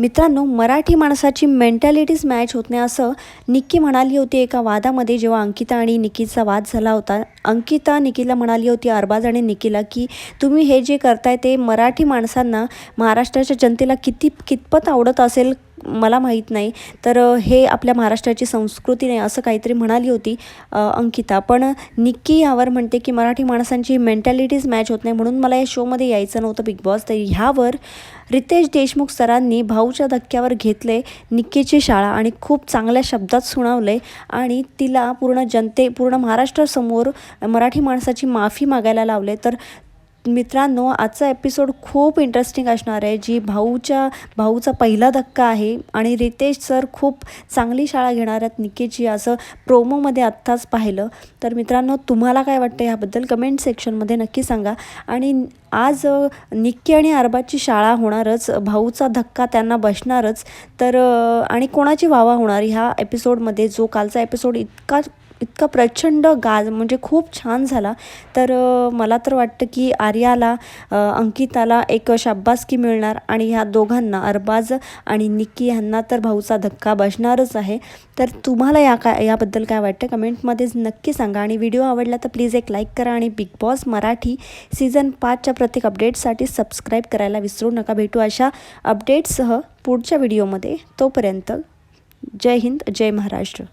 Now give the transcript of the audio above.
मित्रांनो मराठी माणसाची mentalities match होत नाही असं निक्की म्हणाली होती एका वादामध्ये जेव्हा अंकिता आणि निकीचा वाद झाला होता. अंकिता निकीला म्हणाली होती अरबाज आणि निकीला की तुम्ही हे जे करताय ते मराठी माणसांना महाराष्ट्राच्या जनतेला किती कितपत आवडत असेल मला माहीत नाही. तर हे आपल्या महाराष्ट्राची संस्कृती नाही असं काहीतरी म्हणाली होती अंकिता. पण निक्की यावर म्हणते की मराठी माणसांची मेंटॅलिटीज मॅच होत नाही म्हणून मला या शोमध्ये यायचं नव्हतं बिग बॉस तर ह्यावर रितेश देशमुख सरांनी भाऊच्या धक्क्यावर घेतले निक्कीची शाळा आणि खूप चांगल्या शब्दात सुनावले आणि तिला पूर्ण जनते पूर्ण महाराष्ट्रासमोर मराठी माणसाची माफी मागायला लावले. तर मित्रांनो आजचा एपिसोड खूप इंटरेस्टिंग असणार आहे जी भाऊच्या भाऊचा पहिला धक्का आहे आणि रितेश सर खूप चांगली शाळा घेणार आहेत निकेची असं प्रोमोमध्ये आत्ताच पाहिलं. तर मित्रांनो तुम्हाला काय वाटतं ह्याबद्दल कमेंट सेक्शनमध्ये नक्की सांगा. आणि आज निक्की आणि अरबाची शाळा होणारच भाऊचा धक्का त्यांना बसणारच तर आणि कोणाची वावा होणार ह्या एपिसोडमध्ये जो कालचा एपिसोड इतका इतका प्रचंड गाज म्हणजे खूप छान झाला. तर मला तर वाटतं की आर्याला अंकिताला एक शाब्बासकी मिळणार आणि ह्या दोघांना अरबाज आणि निक्की ह्यांना तर भाऊचा धक्का बसणारच आहे. तर तुम्हाला या का याबद्दल काय वाटतं? कमेंटमध्येच नक्की सांगा. आणि व्हिडिओ आवडला तर प्लीज एक लाईक करा आणि बिग बॉस मराठी सीझन पाचच्या प्रत्येक अपडेट्ससाठी सबस्क्राईब करायला विसरू नका. भेटू अशा अपडेट्ससह पुढच्या व्हिडिओमध्ये. तोपर्यंत जय हिंद जय महाराष्ट्र.